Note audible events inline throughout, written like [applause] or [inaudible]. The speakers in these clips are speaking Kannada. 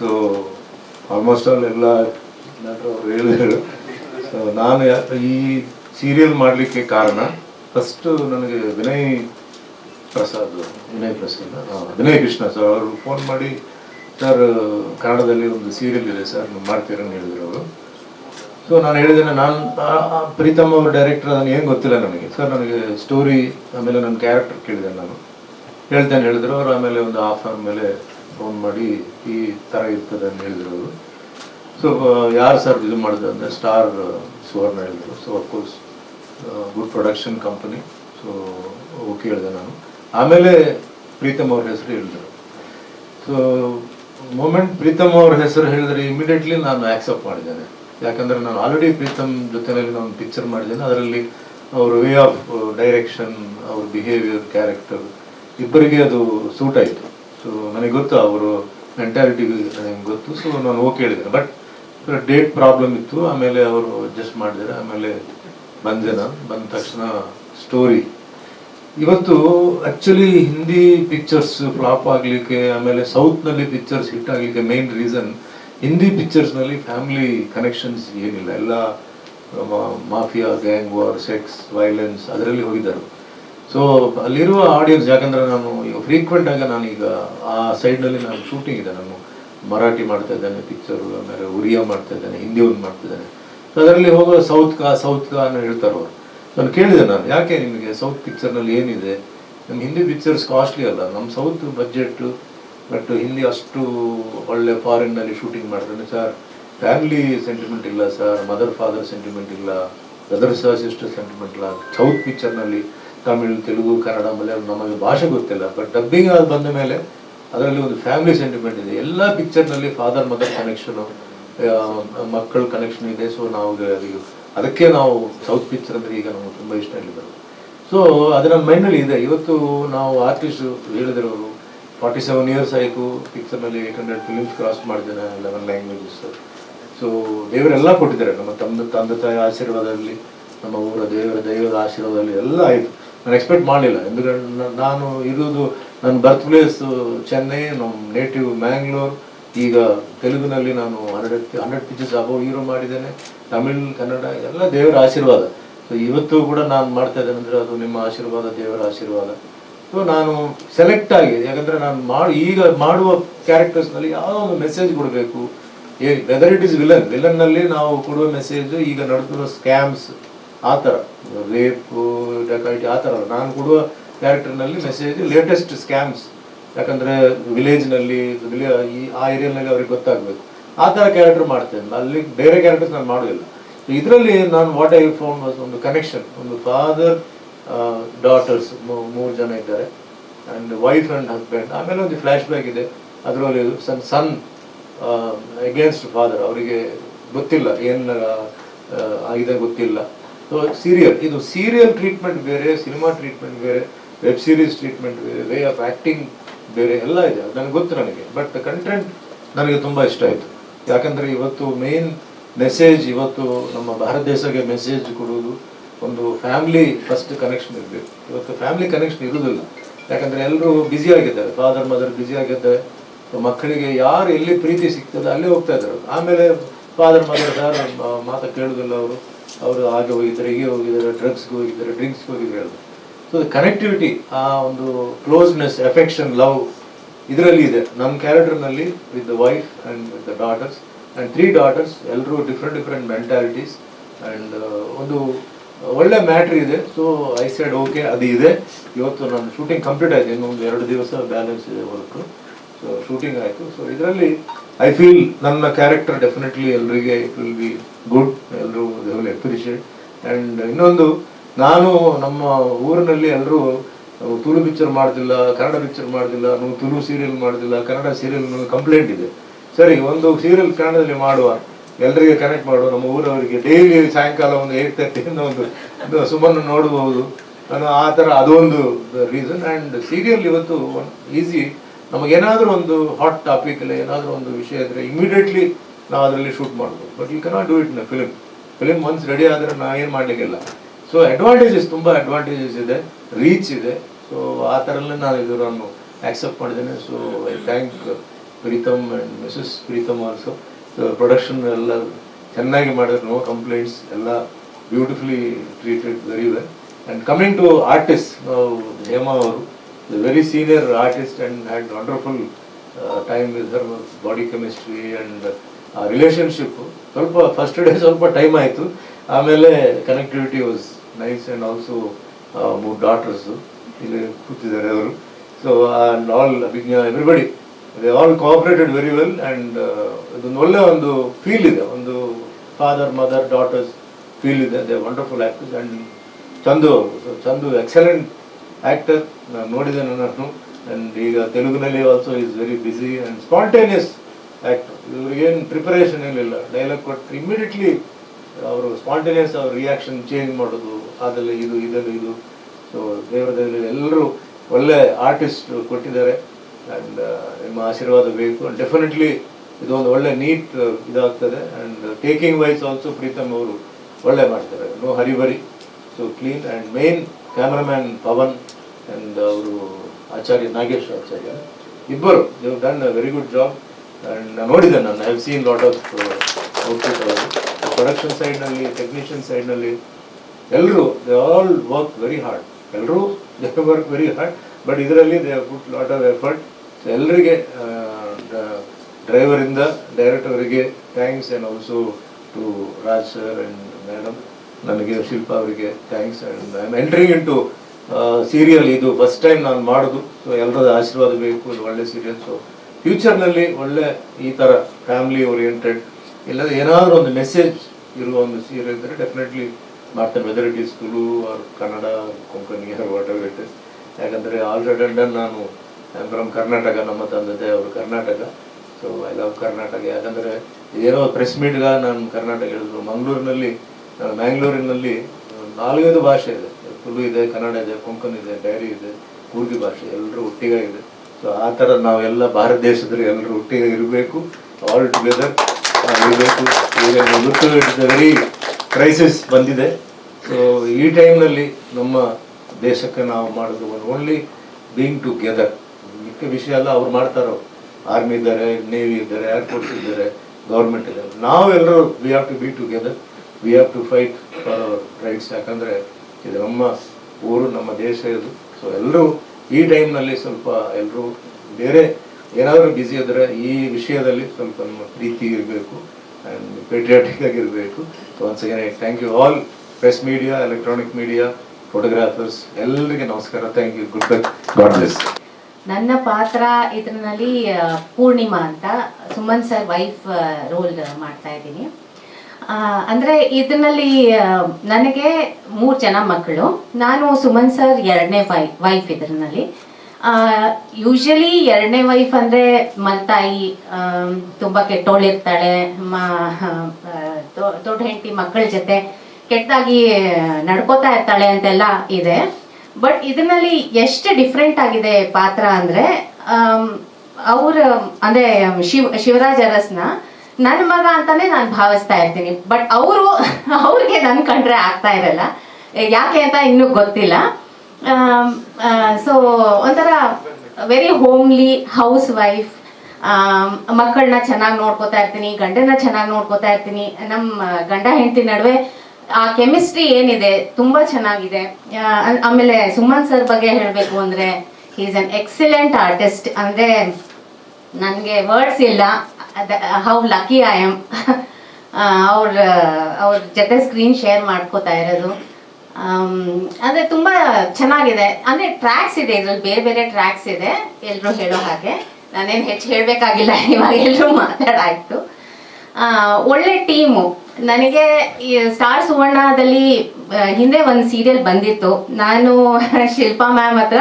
ಸೊ ಆಲ್ಮೋಸ್ಟ್ ಆಲ್ ಎಲ್ಲ ಅವ್ರು ಹೇಳಿದರು. ಸೊ ನಾನು ಈ ಸೀರಿಯಲ್ ಮಾಡಲಿಕ್ಕೆ ಕಾರಣ ಫಸ್ಟು ನನಗೆ ವಿನಯ್ ಪ್ರಸಾದ್. ವಿನಯ್ ಪ್ರಸಾದ್. ವಿನಯ್ ಕೃಷ್ಣ. ಸರ್ ಅವರು ಫೋನ್ ಮಾಡಿ ಸರ್ ಕನ್ನಡದಲ್ಲಿ ಒಂದು ಸೀರಿಯಲ್ ಇದೆ ಸರ್ ನೀವು ಮಾಡ್ತೀರ? ಹೇಳಿದ್ರು ಅವರು. ಸೊ ನಾನು ಹೇಳಿದ್ದೇನೆ ನಾನು ಪ್ರೀತಮ್ ಅವರು ಡೈರೆಕ್ಟರ್ ಅದನ್ನು ಏನು ಗೊತ್ತಿಲ್ಲ ನನಗೆ. ಸರ್ ನನಗೆ ಸ್ಟೋರಿ ಆಮೇಲೆ ನನ್ನ ಕ್ಯಾರೆಕ್ಟರ್ ಕೇಳಿದೆ ನಾನು. ಹೇಳ್ತೇನೆ ಹೇಳಿದ್ರು. ಅವರು ಆಮೇಲೆ ಒಂದು ಆಫರ್ ಅವರ್ ಮೇಲೆ ಫೋನ್ ಮಾಡಿ ಈ ಥರ ಇರ್ತದೆ ಅಂತ ಹೇಳಿದ್ರು ಸೊ ಯಾರು ಸರ್ ಇದು ಮಾಡಿದ್ರು ಅಂದರೆ ಸ್ಟಾರ್ ಸುವರ್ಣ ಹೇಳಿದ್ರು. So of course good production company so okay ಹೇಳಿದೆ ನಾನು. ಆಮೇಲೆ ಪ್ರೀತಮ್ ಅವ್ರ ಹೆಸರು ಹೇಳಿದ್ರು. ಸೊ ಮೂಮೆಂಟ್ ಪ್ರೀತಮ್ ಅವ್ರ ಹೆಸರು ಹೇಳಿದ್ರೆ ಇಮಿಡಿಯೇಟ್ಲಿ ನಾನು ಆಕ್ಸೆಪ್ಟ್ ಮಾಡಿದ್ದೇನೆ. ಯಾಕಂದ್ರೆ ನಾನು ಆಲ್ರೆಡಿ ಪ್ರೀತಮ್ ಜೊತೆಯಲ್ಲಿ ನಾನು ಪಿಕ್ಚರ್ ಮಾಡಿದ್ದೇನೆ. ಅದರಲ್ಲಿ ಅವ್ರ ವೇ ಆಫ್ ಡೈರೆಕ್ಷನ್ ಅವ್ರ ಬಿಹೇವಿಯರ್ ಕ್ಯಾರೆಕ್ಟರ್ ಇಬ್ಬರಿಗೆ ಅದು ಸೂಟ್ ಆಯಿತು. ಸೊ ನನಗೆ ಗೊತ್ತು, ಅವರು ಮೆಂಟಾಲಿಟಿ ನನಗೆ ಗೊತ್ತು. ಸೊ ನಾನು ಓಕೆ ಹೇಳಿದ್ದೇನೆ. ಬಟ್ ಡೇಟ್ ಪ್ರಾಬ್ಲಮ್ ಇತ್ತು. ಆಮೇಲೆ ಅವರು ಅಡ್ಜಸ್ಟ್ ಮಾಡಿದ್ದಾರೆ. ಆಮೇಲೆ ಬಂದೆ ನಾನು. ಬಂದ ತಕ್ಷಣ ಸ್ಟೋರಿ ಇವತ್ತು ಆಕ್ಚುಲಿ ಹಿಂದಿ ಪಿಕ್ಚರ್ಸ್ ಫ್ಲಾಪ್ ಆಗಲಿಕ್ಕೆ, ಆಮೇಲೆ ಸೌತ್ನಲ್ಲಿ ಪಿಕ್ಚರ್ಸ್ ಹಿಟ್ ಆಗಲಿಕ್ಕೆ ಮೇನ್ ರೀಸನ್ ಹಿಂದಿ ಪಿಕ್ಚರ್ಸ್ನಲ್ಲಿ ಫ್ಯಾಮಿಲಿ ಕನೆಕ್ಷನ್ಸ್ ಏನಿಲ್ಲ. ಎಲ್ಲ mafia gang war sex violence ಅದರಲ್ಲಿ ಹೋಗಿದ್ದಾರೆ. ಸೊ ಅಲ್ಲಿರುವ ಆಡಿಯನ್ಸ್ ಯಾಕಂದ್ರೆ ನಾನು ಈಗ ಫ್ರೀಕ್ವೆಂಟ್ ಆಗಿ ನಾನೀಗ ಆ ಸೈಡ್ನಲ್ಲಿ ನಾನು ಶೂಟಿಂಗ್ ಇದೆ. ನಾನು ಮರಾಠಿ ಮಾಡ್ತಾ ಇದ್ದೇನೆ ಪಿಕ್ಚರು ಆಮೇಲೆ ಉರಿಯಾ ಮಾಡ್ತಾ ಇದ್ದೇನೆ, ಹಿಂದಿ ಒಂದು ಮಾಡ್ತಾ ಇದ್ದೇನೆ. ಸೊ ಅದರಲ್ಲಿ ಹೋಗೋ ಸೌತ್ ಕಾ ಸೌತ್ ಕಾ ಅನ್ನೋ ಹೇಳ್ತಾರೆ ನಾನು ಕೇಳಿದೆ ನಾನು. ಯಾಕೆ ನಿಮಗೆ ಸೌತ್ ಪಿಕ್ಚರ್ನಲ್ಲಿ ಏನಿದೆ? ನಮ್ಮ ಹಿಂದಿ ಪಿಕ್ಚರ್ಸ್ ಕಾಸ್ಟ್ಲಿ ಅಲ್ಲ. ನಮ್ಮ ಸೌತ್ ಬಜೆಟ್ ಬಟ್ ಹಿಂದಿ ಅಷ್ಟು ಒಳ್ಳೆ ಫಾರಿನ್ನಲ್ಲಿ ಶೂಟಿಂಗ್ ಮಾಡ್ತಾನೆ. ಸರ್ ಫ್ಯಾಮಿಲಿ ಸೆಂಟಿಮೆಂಟ್ ಇಲ್ಲ ಸರ್ ಮದರ್ ಫಾದರ್ ಸೆಂಟಿಮೆಂಟ್ ಇಲ್ಲ. ಬ್ರದರ್ ಸಹ ಸಿಸ್ಟರ್ ಸೆಂಟಿಮೆಂಟ್ ಇಲ್ಲ ಸೌತ್ ಪಿಕ್ಚರ್ನಲ್ಲಿ ತಮಿಳ್, ತೆಲುಗು, ಕನ್ನಡ, ಮಲಯಾಳಂ ನಮಗೆ ಭಾಷೆ ಗೊತ್ತಿಲ್ಲ. ಬಟ್ ಡಬ್ಬಿಂಗ್ ಅದು ಬಂದ ಮೇಲೆ ಅದರಲ್ಲಿ ಒಂದು ಫ್ಯಾಮಿಲಿ ಸೆಂಟಿಮೆಂಟ್ ಇದೆ. ಎಲ್ಲ ಪಿಕ್ಚರ್ನಲ್ಲಿ ಫಾದರ್ ಮದರ್ ಕನೆಕ್ಷನು ಮಕ್ಕಳ ಕನೆಕ್ಷನ್ ಇದೆ. ಸೊ ನಾವು ಅದು- ಅದಕ್ಕೆ ನಾವು ಸೌತ್ ಪಿಕ್ಚರ್ ಅಂದ್ರೆ ಈಗ ನಮ್ಗೆ ತುಂಬ ಇಷ್ಟ ಆಗಿದ್ದಾರೆ ಸೊ ಅದರ ನನ್ನ ಮೈಂಡಲ್ಲಿ ಇದೆ. ಇವತ್ತು ನಾವು ಆರ್ಟಿಸ್ಟ್ ಹೇಳಿದಿರೋರು ಫಾರ್ಟಿ ಸೆವೆನ್ ಇಯರ್ಸ್ ಆಯಿತು ಪಿಕ್ಚರ್ನಲ್ಲಿ ಏಟ್ ಹಂಡ್ರೆಡ್ ಫಿಲಿಮ್ಸ್ ಕ್ರಾಸ್ ಮಾಡಿದ್ದೇನೆ ಲೆವೆನ್ ಲ್ಯಾಂಗ್ವೇಜಸ್ ಸೊ ದೇವರೆಲ್ಲ ಕೊಟ್ಟಿದ್ದಾರೆ. ನಮ್ಮ ತಂದೆ ತಂದೆ ತಾಯಿ ಆಶೀರ್ವಾದದಲ್ಲಿ, ನಮ್ಮ ಊರ ದೇವರ, ದೈವದ ಆಶೀರ್ವಾದದಲ್ಲಿ ಎಲ್ಲ ಆಯಿತು. ನಾನು ಎಕ್ಸ್ಪೆಕ್ಟ್ ಮಾಡಲಿಲ್ಲ ఎందుకంటే ನ- ನಾನು ಇರೋದು ನನ್ನ ಬರ್ತ್ ಪ್ಲೇಸ್ ಚೆನ್ನೈ ನಮ್ಮ ನೇಟಿವ್ ಮ್ಯಾಂಗ್ಳೂರ್ ಈಗ ತೆಲುಗಿನಲ್ಲಿ ನಾನು hundred hundred pictures above hero ಮಾಡಿದ್ದೇನೆ ತಮಿಳ್ ಕನ್ನಡ ಎಲ್ಲ ದೇವರ ಆಶೀರ್ವಾದ ಸೊ ಇವತ್ತು ಕೂಡ ನಾನು ಮಾಡ್ತಾ ಇದ್ದೇನೆ ಅಂದರೆ ಅದು ನಿಮ್ಮ ಆಶೀರ್ವಾದ ದೇವರ ಆಶೀರ್ವಾದ ಸೊ ನಾನು ಸೆಲೆಕ್ಟ್ ಆಗಿ ಯಾಕಂದ್ರೆ ನಾನು ಮಾಡಿ ಈಗ ಮಾಡುವ ಕ್ಯಾರೆಕ್ಟರ್ಸ್ನಲ್ಲಿ ಯಾವ ಒಂದು ಮೆಸೇಜ್ ಕೊಡಬೇಕು ವೆದರ್ ಇಟ್ ಇಸ್ ವಿಲನ್ ವಿಲನ್ನಲ್ಲಿ ನಾವು ಕೊಡುವ ಮೆಸೇಜ್ ಈಗ ನಡೆದಿರೋ ಸ್ಕ್ಯಾಮ್ಸ್ ಆ ಥರ. ರೇಪ್ ಡಕಾಯಿಟಿ ಆ ಥರ. ನಾನು ಕೊಡುವ ಕ್ಯಾರೆಕ್ಟರ್ನಲ್ಲಿ ಮೆಸೇಜ್ ಲೇಟೆಸ್ಟ್ ಸ್ಕ್ಯಾಮ್ಸ್ ಯಾಕಂದ್ರೆ ವಿಲೇಜ್ನಲ್ಲಿ ಈ ಆ ಏರಿಯಾನಲ್ಲಿ ಅವ್ರಿಗೆ ಗೊತ್ತಾಗಬೇಕು. ಆ ಥರ ಕ್ಯಾರೆಕ್ಟರ್ ಮಾಡ್ತೇನೆ. ಅಲ್ಲಿ ಬೇರೆ ಕ್ಯಾರೆಕ್ಟರ್ಸ್ ನಾನು ಮಾಡೋದಿಲ್ಲ. ಇದರಲ್ಲಿ ನಾನು ವಾಟ್ ಐ ಫೋನ್ ಒಂದು ಕನೆಕ್ಷನ್ ಒಂದು ಫಾದರ್ ಡಾಟರ್ಸ್ ಮೂರು ಜನ ಇದ್ದಾರೆ. ಆ್ಯಂಡ್ ವೈಫ್ ಆ್ಯಂಡ್ ಹಸ್ಬೆಂಡ್ ಆಮೇಲೆ ಒಂದು ಫ್ಲ್ಯಾಶ್ ಬ್ಯಾಕ್ ಇದೆ. ಅದರಲ್ಲಿ ಸನ್ ಸನ್ ಅಗೇನ್ಸ್ಟ್ ಫಾದರ್ ಅವರಿಗೆ ಗೊತ್ತಿಲ್ಲ. ಏನು ಆಗಿದೆ ಗೊತ್ತಿಲ್ಲ. ಸೀರಿಯಲ್ ಇದು ಸೀರಿಯಲ್ ಟ್ರೀಟ್ಮೆಂಟ್ ಬೇರೆ ಸಿನಿಮಾ ಟ್ರೀಟ್ಮೆಂಟ್ ಬೇರೆ ವೆಬ್ ಸೀರೀಸ್ ಟ್ರೀಟ್ಮೆಂಟ್ ಬೇರೆ ವೇ ಆಫ್ ಆ್ಯಕ್ಟಿಂಗ್ ಬೇರೆ ಎಲ್ಲ ಇದೆ. ನನಗೆ ಗೊತ್ತು ನನಗೆ. ಬಟ್ ಕಂಟೆಂಟ್ ನನಗೆ ತುಂಬ ಇಷ್ಟ ಆಯಿತು. ಯಾಕಂದರೆ ಇವತ್ತು ಮೇನ್ ಮೆಸೇಜ್ ಇವತ್ತು ನಮ್ಮ ಭಾರತ ದೇಶಕ್ಕೆ ಮೆಸೇಜ್ ಕೊಡುವುದು ಒಂದು ಫ್ಯಾಮಿಲಿ ಫಸ್ಟ್ ಕನೆಕ್ಷನ್ ಇರಬೇಕು. ಇವತ್ತು ಫ್ಯಾಮಿಲಿ ಕನೆಕ್ಷನ್ ಇರೋದಿಲ್ಲ ಯಾಕಂದರೆ ಎಲ್ಲರೂ ಆಗಿದ್ದಾರೆ. ಫಾದರ್ ಮದರ್ ಆಗಿದ್ದಾರೆ. ಸೊ ಮಕ್ಕಳಿಗೆ ಯಾರು ಎಲ್ಲಿ ಪ್ರೀತಿ ಸಿಗ್ತದೆ, ಅಲ್ಲೇ ಹೋಗ್ತಾ ಇದ್ದಾರೆ. ಆಮೇಲೆ ಫಾದರ್ ಮದರ್ ಸರ್ ಮಾತು ಕೇಳೋದಿಲ್ಲ ಅವರು. ಅವರು ಹಾಗೆ ಹೋಗಿದ್ದಾರೆ, ಹೀಗೆ ಹೋಗಿದ್ದಾರೆ ಡ್ರಗ್ಸ್ಗೆ ಹೋಗಿದ್ದಾರೆ ಡ್ರಿಂಕ್ಸ್ಗೆ ಹೋಗಿದ್ದಾರೆ ಅಲ್ಲ ಸೊ ಕನೆಕ್ಟಿವಿಟಿ ಆ ಒಂದು ಕ್ಲೋಸ್ನೆಸ್ ಎಫೆಕ್ಷನ್ ಲವ್ ಇದರಲ್ಲಿ ಇದೆ. ನಮ್ಮ ಕ್ಯಾರೆಕ್ಟರ್ನಲ್ಲಿ with the wife and with the daughters and three daughters ಎಲ್ಲರೂ ಡಿಫ್ರೆಂಟ್ ಡಿಫ್ರೆಂಟ್ ಮೆಂಟಾಲಿಟೀಸ್ ಆ್ಯಂಡ್ ಒಂದು ಒಳ್ಳೆ ಮ್ಯಾಟ್ರ್ ಇದೆ. ಸೊ ಐ ಸೈಡ್ ಓಕೆ ಅದು ಇದೆ. ಇವತ್ತು ನಾನು ಶೂಟಿಂಗ್ ಕಂಪ್ಲೀಟ್ ಆಯಿತು. ಇನ್ನೊಂದು ಎರಡು ದಿವಸ ಬ್ಯಾಲೆನ್ಸ್ ಇದೆ ವರ್ಕು ಸೊ ಶೂಟಿಂಗ್ ಆಯಿತು. ಸೊ ಇದರಲ್ಲಿ ಐ ಫೀಲ್ ನನ್ನ ಕ್ಯಾರೆಕ್ಟರ್ ಡೆಫಿನೆಟ್ಲಿ ಎಲ್ಲರಿಗೆ ಇಟ್ ವಿಲ್ ಬಿ ಗುಡ್ ಎಲ್ಲರೂ ವಿಲ್ ಅಪ್ರಿಷಿಯೇಟ್ ಆ್ಯಂಡ್ ಇನ್ನೊಂದು, ನಾನು ನಮ್ಮ ಊರಿನಲ್ಲಿ ಎಲ್ಲರೂ ತುಳು ಪಿಕ್ಚರ್ ಮಾಡ್ತಿಲ್ಲ, ಕನ್ನಡ ಪಿಕ್ಚರ್ ಮಾಡ್ತಿಲ್ಲ ನೀವು ತುಳು ಸೀರಿಯಲ್ ಮಾಡ್ತಿಲ್ಲ, ಕನ್ನಡ ಸೀರಿಯಲ್ ಕಂಪ್ಲೇಂಟ್ ಇದೆ. ಸರಿ, ಒಂದು ಸೀರಿಯಲ್ ಕನ್ನಡದಲ್ಲಿ ಮಾಡುವ ಎಲ್ಲರಿಗೆ ಕನೆಕ್ಟ್ ಮಾಡುವ, ನಮ್ಮ ಊರವರಿಗೆ ಡೈಲಿ ಸಾಯಂಕಾಲ ಒಂದು ಏಟ್ ತರ್ಟಿಯಿಂದ ಒಂದು ಸುಮ್ಮನೆ ನೋಡಬಹುದು. ಆ ಥರ ಅದೊಂದು ರೀಸನ್ ಆ್ಯಂಡ್ ಸೀರಿಯಲ್ ಇವತ್ತು ಈಸಿ ನಮಗೇನಾದರೂ ಒಂದು ಹಾಟ್ ಟಾಪಿಕ್ ಇಲ್ಲ, ಏನಾದರೂ ಒಂದು ವಿಷಯ ಇದ್ದರೆ ಇಮಿಡಿಯೇಟ್ಲಿ ನಾವು ಅದರಲ್ಲಿ ಶೂಟ್ ಮಾಡ್ಬೋದು. ಬಟ್ ಯು ಕೆನಾಟ್ ಡೂ ಇಟ್ನ ಫಿಲಿಮ್ ಫಿಲಿಮ್ ಒನ್ಸ್ ರೆಡಿ ಆದರೆ ನಾ ಏನು ಮಾಡಲಿಕ್ಕಿಲ್ಲ. ಸೊ ಅಡ್ವಾಂಟೇಜಸ್ ತುಂಬ ಅಡ್ವಾಂಟೇಜಸ್ ಇದೆ. ರೀಚ್ ಇದೆ. ಸೊ ಆ ಥರಲ್ಲೇ ನಾನು ಇದನ್ನು ಆಕ್ಸೆಪ್ಟ್ ಮಾಡಿದ್ದೇನೆ. So I thank Preetham and Mrs Preetham also so production ಎಲ್ಲ ಚೆನ್ನಾಗಿ ಮಾಡಿದ್ರು. ನೋ ಕಂಪ್ಲೇಂಟ್ಸ್ ಎಲ್ಲ beautifully treated very well and coming to artist ನಾವು ಹೇಮಾ ಅವರು very senior artist and had wonderful time with her body chemistry and ಆ ರಿಲೇಷನ್ಶಿಪ್ ಸ್ವಲ್ಪ ಫಸ್ಟ್ ಡೇ ಸ್ವಲ್ಪ ಟೈಮ್ ಆಯಿತು. ಆಮೇಲೆ connectivity was nice and also ಮೂರು ಡಾಟರ್ಸು ಇಲ್ಲಿ ಕೂತಿದ್ದಾರೆ ಅವರು. So and all Abhigna everybody they all cooperated very well and ಇದೊಂದು ಒಳ್ಳೆ ಒಂದು ಫೀಲ್ ಇದೆ. ಒಂದು ಫಾದರ್ ಮದರ್ ಡಾಟರ್ಸ್ ಫೀಲ್ ಇದೆ. They wonderful actors and Chandu so Chandu excellent actor ನಾನು ನೋಡಿದೆ ನಾನು ಆ್ಯಂಡ್ ಈಗ ತೆಲುಗಿನಲ್ಲಿ also is very busy and spontaneous actor ಇವ್ರಿಗೇನು preparation ಏನಿಲ್ಲ ಡೈಲಾಗ್ ಕೊಟ್ಟು ಇಮಿಡಿಯೇಟ್ಲಿ ಅವರು ಸ್ಪಾಂಟೇನಿಯಸ್ ಅವ್ರ ರಿಯಾಕ್ಷನ್ ಚೇಂಜ್ ಮಾಡೋದು ಅದೆಲ್ಲ ಇದು ಇದೆಲ್ಲ ಇದು. ಸೊ ದೇವರದಲ್ಲಿ ಎಲ್ಲರೂ ಒಳ್ಳೆ ಆರ್ಟಿಸ್ಟ್ ಕೊಟ್ಟಿದ್ದಾರೆ. ಆ್ಯಂಡ್ ನಿಮ್ಮ ಆಶೀರ್ವಾದ ಬೇಕು. ಡೆಫಿನೆಟ್ಲಿ ಇದೊಂದು ಒಳ್ಳೆ ನೀಟ್ ಇದಾಗ್ತದೆ. And taking wise also Preetham ಅವರು ಒಳ್ಳೆ ಮಾಡ್ತಾರೆ. No hurry burry so clean and main cameraman Pavan and ಅವರು ಆಚಾರ್ಯ ನಾಗೇಶ್ ಆಚಾರ್ಯ, ಇಬ್ಬರು. They've done a very good job and ನಾನು ಐ ನಾನು have seen lot of output production ಸೈಡ್ನಲ್ಲಿ ಟೆಕ್ನಿಷಿಯನ್ ಸೈಡ್ನಲ್ಲಿ ಎಲ್ಲರೂ they all work very hard ಎಲ್ಲರೂ they work very hard but ಇದರಲ್ಲಿ they put lot of effort so ಎಲ್ಲರಿಗೆ ಡ್ರೈವರಿಂದ ಡೈರೆಕ್ಟರ್ಗೆ thanks and also to Raj sir and madam ನನಗೆ ಶಿಲ್ಪ ಅವರಿಗೆ thanks and I am entering into serial ಇದು ಫಸ್ಟ್ ಟೈಮ್ ನಾನು ಮಾಡೋದು. ಸೊ ಎಲ್ಲರದ ಆಶೀರ್ವಾದ ಬೇಕು, ಒಳ್ಳೆ ಸೀರಿಯಲ್ ಸೊ ಫ್ಯೂಚರ್ನಲ್ಲಿ ಒಳ್ಳೆ ಈ ಥರ ಫ್ಯಾಮಿಲಿ ಓರಿಯೆಂಟೆಡ್ ಇಲ್ಲ ಏನಾದರೂ ಒಂದು ಮೆಸೇಜ್ ಇರುವ ಒಂದು ಸೀರೆ ಇದ್ದರೆ ಡೆಫಿನೆಟ್ಲಿ ಮಾಡ್ತೇನೆ whether it is Tulu or Kannada Konkani or whatever it is ಯಾಕಂದರೆ ಆಲ್ ಡನ್ ನಾನು ಫ್ರಮ್ ಕರ್ನಾಟಕ ನಮ್ಮ ತಂದೆ ಅವರು Karnataka so I love Karnataka ಯಾಕಂದರೆ ಏನೋ ಪ್ರೆಸ್ ಮೀಟ್ಗ ನಾನು ಕರ್ನಾಟಕ ಹೇಳಿದ್ರು. ಮಂಗಳೂರಿನಲ್ಲಿ ಮ್ಯಾಂಗ್ಳೂರಿನಲ್ಲಿ ನಾಲ್ಕೈದು ಭಾಷೆ ಇದೆ. ತುಳು ಇದೆ, ಕನ್ನಡ ಇದೆ, ಕೊಂಕಣಿ ಇದೆ, ಡೈರಿ ಇದೆ, ಕೂರ್ಗಿ ಭಾಷೆ ಎಲ್ಲರೂ ಒಟ್ಟಿಗೆ ಇದೆ. ಸೊ ಆ ಥರ ನಾವೆಲ್ಲ ಭಾರತ ದೇಶದಲ್ಲಿ ಎಲ್ಲರೂ ಒಟ್ಟಿಗೆ ಇರಬೇಕು. ಆಲ್ ಟುಗೆದರ್ ಇರಬೇಕು. ಈಗ ಇಟ್ಸ್ ವೆರಿ ಕ್ರೈಸಿಸ್ ಬಂದಿದೆ. ಸೊ ಈ ಟೈಮ್ನಲ್ಲಿ ನಮ್ಮ ದೇಶಕ್ಕೆ ನಾವು ಮಾಡೋದು ಓನ್ಲಿ ಬೀಯಿಂಗ್ ಟುಗೆದರ್ ಮಿಕ್ಕ ವಿಷಯ ಎಲ್ಲ ಅವ್ರು ಮಾಡ್ತಾರೋ. ಆರ್ಮಿ ಇದ್ದಾರೆ ನೇವಿ ಇದ್ದಾರೆ ಏರ್ಫೋರ್ಸ್ ಇದ್ದಾರೆ ಗೌರ್ಮೆಂಟ್ ಇದೆ ನಾವೆಲ್ಲರೂ we have to be together we have to fight for our rights ಯಾಕಂದರೆ ಇದು ನಮ್ಮ ಊರು, ನಮ್ಮ ದೇಶ ಇದು. ಸೊ ಎಲ್ಲರೂ ಈ ಟೈಮ್ನಲ್ಲಿ ಸ್ವಲ್ಪ ಎಲ್ಲರೂ ಬೇರೆ ಏನಾದರೂ ಬ್ಯುಸಿ ಇದ್ದರೆ ಈ ವಿಷಯದಲ್ಲಿ ಸ್ವಲ್ಪ ನಮ್ಮ ಪ್ರೀತಿ ಇರಬೇಕು ಆ್ಯಂಡ್ ಪೇಟ್ರಿಯಾಟಿಕ್ ಆಗಿರಬೇಕು so once again thank you all press media electronic media photographers ಎಲ್ಲರಿಗೆ ನಮಸ್ಕಾರ. Thank you goodbye God bless ನನ್ನ ಪಾತ್ರ ಇದರಲ್ಲಿ ಪೂರ್ಣಿಮಾ ಅಂತ ಸುಮನ್ ಸರ್ ವೈಫ್ ರೋಲ್ ಮಾಡ್ತಾ ಇದ್ದೀನಿ. ಅಂದ್ರೆ ಇದರಲ್ಲಿ ನನಗೆ ಮೂರು ಜನ ಮಕ್ಕಳು. ನಾನು ಸುಮನ್ ಸರ್ ಎರಡನೇ ವೈ ವೈಫ್ ಇದರಲ್ಲಿ ಯೂಶಲಿ ಎರಡನೇ ವೈಫ್ ಅಂದ್ರೆ ಮಲ್ತಾಯಿ ತುಂಬ ಕೆಟ್ಟೋಳಿರ್ತಾಳೆ, ಮ ದೊಡ್ಡ ಹೆಂಡತಿ ಮಕ್ಕಳ ಜೊತೆ ಕೆಟ್ಟದಾಗಿ ನಡ್ಕೋತಾ ಇರ್ತಾಳೆ ಅಂತೆಲ್ಲ ಇದೆ. ಬಟ್ ಇದರಲ್ಲಿ ಎಷ್ಟು ಡಿಫ್ರೆಂಟ್ ಆಗಿದೆ ಪಾತ್ರ ಅಂದ್ರೆ ಅವ್ರ, ಅಂದ್ರೆ ಶಿವ, ಶಿವರಾಜ್ ಅರಸ್ನ ನನ್ನ ಮಗ ಅಂತಾನೆ ನಾನು ಭಾವಿಸ್ತಾ ಇರ್ತೀನಿ. ಬಟ್ ಅವರು, ಅವ್ರಿಗೆ ನನ್ನ ಕಂಡ್ರೆ ಆಗ್ತಾ ಇರಲ್ಲ. ಯಾಕೆ ಅಂತ ಇನ್ನೂ ಗೊತ್ತಿಲ್ಲ. ಸೊ ಒಂಥರ ವೆರಿ ಹೋಮ್ಲಿ ಹೌಸ್ ವೈಫ್ ಮಕ್ಕಳನ್ನ ಚೆನ್ನಾಗಿ ನೋಡ್ಕೋತಾ ಇರ್ತೀನಿ ಗಂಡನ ಚೆನ್ನಾಗಿ ನೋಡ್ಕೋತಾ ಇರ್ತೀನಿ. ನಮ್ಮ ಗಂಡ ಹೆಂಡತಿ ನಡುವೆ ಆ ಕೆಮಿಸ್ಟ್ರಿ ಏನಿದೆ, ತುಂಬಾ ಚೆನ್ನಾಗಿದೆ. ಆಮೇಲೆ ಸುಮನ್ ಸರ್ ಬಗ್ಗೆ ಹೇಳಬೇಕು ಅಂದ್ರೆ ಈಸ್ ಅನ್ ಎಕ್ಸಲೆಂಟ್ ಆರ್ಟಿಸ್ಟ್ ಅಂದ್ರೆ, ನನಗೆ ವರ್ಡ್ಸ್ ಇಲ್ಲ. ಹೌ ಲಕ್ಕಿ ಐ ಆಮ್ ಅವ್ರ ಅವ್ರ ಜೊತೆ ಸ್ಕ್ರೀನ್ ಶೇರ್ ಮಾಡ್ಕೋತಾ ಇರೋದು. ಅಂದರೆ ತುಂಬ ಚೆನ್ನಾಗಿದೆ. ಅಂದರೆ ಟ್ರ್ಯಾಕ್ಸ್ ಇದೆ, ಇದ್ರಲ್ಲಿ ಬೇರೆ ಬೇರೆ ಟ್ರ್ಯಾಕ್ಸ್ ಇದೆ. ಎಲ್ರು ಹೇಳೋ ಹಾಗೆ. ನಾನೇನು ಹೆಚ್ಚು ಹೇಳಬೇಕಾಗಿಲ್ಲ, ಇವಾಗ ಎಲ್ಲರೂ ಮಾತಾಡಾಯ್ತು. ಒಳ್ಳೆ ಟೀಮು. ನನಗೆ ಸ್ಟಾರ್ ಸುವರ್ಣದಲ್ಲಿ ಹಿಂದೆ ಒಂದು ಸೀರಿಯಲ್ ಬಂದಿತ್ತು. ನಾನು [laughs] ಶಿಲ್ಪಾ ಮ್ಯಾಮ್ ಹತ್ರ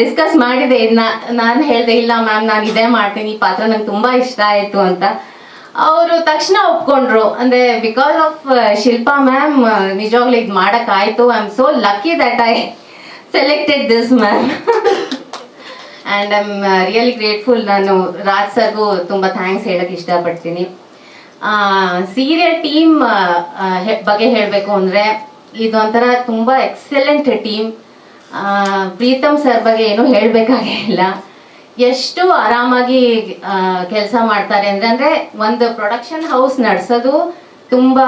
ಡಿಸ್ಕಸ್ ಮಾಡಿದೆ. ಇದನ್ನ ನಾನು ಹೇಳಿದೆ, ಇಲ್ಲ ಮ್ಯಾಮ್ ನಾನು ಇದೇ ಮಾಡ್ತೀನಿ. ಈ ಪಾತ್ರ ನಂಗೆ ತುಂಬಾ ಇಷ್ಟ ಆಯ್ತು ಅಂತ. ಅವರು ತಕ್ಷಣ ಒಪ್ಕೊಂಡ್ರು. ಅಂದ್ರೆ ಬಿಕಾಸ್ ಆಫ್ ಶಿಲ್ಪಾ ಮ್ಯಾಮ್ ನಿಜವಾಗ್ಲೂ ಇದು ಮಾಡಕ್ಕಾಯ್ತು I am so lucky that I selected this ma'am and I am really grateful ನಾನು ರಾಜ್ ಸರ್ಗೂ ತುಂಬ ಥ್ಯಾಂಕ್ಸ್ ಹೇಳಕ್ಕೆ ಇಷ್ಟಪಡ್ತೀನಿ. ಸೀರಿಯಲ್ ಟೀಮ್ ಬಗ್ಗೆ ಹೇಳಬೇಕು ಅಂದರೆ ಇದೊಂಥರ ತುಂಬ ಎಕ್ಸಲೆಂಟ್ ಟೀಮ್ ಪ್ರೀತಮ್ ಸರ್ ಬಗ್ಗೆ ಏನು ಹೇಳಬೇಕಾಗೇ ಇಲ್ಲ ಎಷ್ಟು ಆರಾಮಾಗಿ ಕೆಲಸ ಮಾಡ್ತಾರೆ ಅಂದ್ರೆ, ಅಂದರೆ ಒಂದು ಪ್ರೊಡಕ್ಷನ್ ಹೌಸ್ ನಡೆಸೋದು ತುಂಬಾ